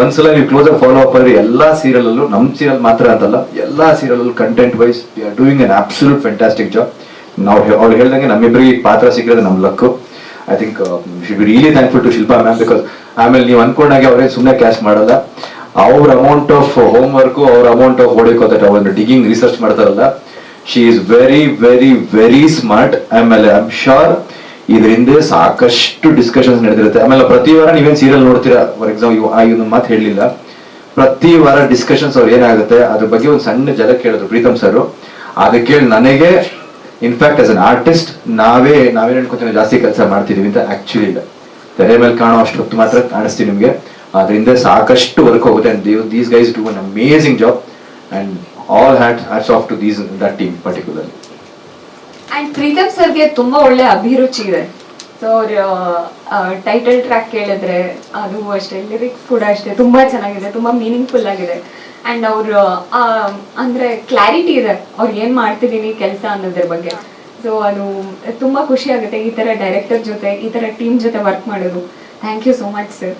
ಒಂದ್ಸಲ ನೀವು ಕ್ಲೋಸ್ ಅಪ್ ಫಾಲೋ ಅಪ್ ಅಲ್ಲಿ ಎಲ್ಲಾ ಸೀರಿಯಲ್ ಅಲ್ಲೂ ನಮ್ ಸೀರಿಯಲ್ ಮಾತ್ರ ಅಂತಲ್ಲ, ಎಲ್ಲಾ serial content wise are doing an absolute fantastic job ನಾವು ಅವ್ರು ಹೇಳ್ದಂಗೆ ನಮ್ಮಿಬ್ಬರಿಗೆ ಪಾತ್ರ ಸಿಕ್ಕಿರೋದು ನಮ್ಮ luck. I think should be really thankful to Shilpa ma'am because ಆಮೇಲೆ ನೀವು ಅನ್ಕೊಂಡಾಗೆ ಅವರೇ ಸುಮ್ಮನೆ ಕ್ಯಾಶ್ ಮಾಡಲ್ಲ. ಅವ್ರ ಅಮೌಂಟ್ ಆಫ್ ಹೋಮ್ ವರ್ಕು ಅವ್ರ ಅಮೌಂಟ್ ಆಫ್ ಹೊಡಿಕೋತ ಅವ್ರನ್ನ ಡಿಗಿಂಗ್ ರಿಸರ್ಚ್ ಮಾಡ್ತಾರಲ್ಲ. She is very very very smart ಆಮೇಲೆ ಐ ಆಮ್ ಶೋರ್ ಇದರಿಂದ ಸಾಕಷ್ಟು ಡಿಸ್ಕಷನ್ಸ್ ನಡೆದಿರುತ್ತೆ ಆಮೇಲೆ ಪ್ರತಿ ವಾರ ನೀವೇನು ಸೀರಿಯಲ್ ನೋಡ್ತೀರಾ? ಫಾರ್ ಎಕ್ಸಾಂಪಲ್ ಆ ಒಂದು ಮಾತು ಹೇಳಲಿಲ್ಲ. ಪ್ರತಿ ವಾರ ಡಿಸ್ಕಷನ್ಸ್ ಅವ್ರು ಏನಾಗುತ್ತೆ? ಅದ್ರ ಬಗ್ಗೆ ಒಂದು ಸಣ್ಣ ಜಲ ಹೇಳಿದ್ರು ಪ್ರೀತಮ್ ಸರ್ ಅದಕ್ಕೆ ನನಗೆ ಇನ್ಫ್ಯಾಕ್ಟ್ ಆಸ್ ಅನ್ ಆರ್ಟಿಸ್ಟ್ ನಾವೇ, ನಾವೇನು ಅನ್ಕೋತೀವಿ ಜಾಸ್ತಿ ಕೆಲಸ ಮಾಡ್ತಿದೀವಿ ಅಂತ ಆಕ್ಚುಲಿ ಇಲ್ಲ. ತೆರೆ ಮೇಲೆ ಕಾಣೋ ಅಷ್ಟು ಹೊತ್ತು ಮಾತ್ರ ಕಾಣಿಸ್ತೀವಿ ನಿಮಗೆ. ಅದರಿಂದ ಸಾಕಷ್ಟು ವರ್ಕ್ ಹೋಗುತ್ತೆ. And these guys do an amazing job and all hat hats off to these that team particular and Pritam ಸರ್ಗೆ ತುಂಬಾ ಒಳ್ಳೆ ಅಭಿರುಚಿ ಇದೆ. ಸೊ ಅವ್ರ ಟೈಟಲ್ ಟ್ರ್ಯಾಕ್ ಕೇಳಿದ್ರೆ ಅದು ಅಷ್ಟೇ ಲಿರಿಕ್ಸ್ ಕೂಡ ಅಷ್ಟೇ, ತುಂಬಾ ಚೆನ್ನಾಗಿದೆ, ತುಂಬಾ ಮೀನಿಂಗ್ಫುಲ್ ಆಗಿದೆ. ಅಂಡ್ ಅವ್ರ ಅಂದ್ರೆ ಕ್ಲಾರಿಟಿ ಇದೆ, ಅವ್ರು ಏನ್ ಮಾಡ್ತಿದೀನಿ ಕೆಲಸ ಅನ್ನೋದ್ರ ಬಗ್ಗೆ. ಸೊ ಅದು ತುಂಬಾ ಖುಷಿ ಆಗುತ್ತೆ ಈ ತರ ಡೈರೆಕ್ಟರ್ ಜೊತೆ, ಈ ತರ ಟೀಮ್ ಜೊತೆ ವರ್ಕ್ ಮಾಡೋದು. Thank you so much sir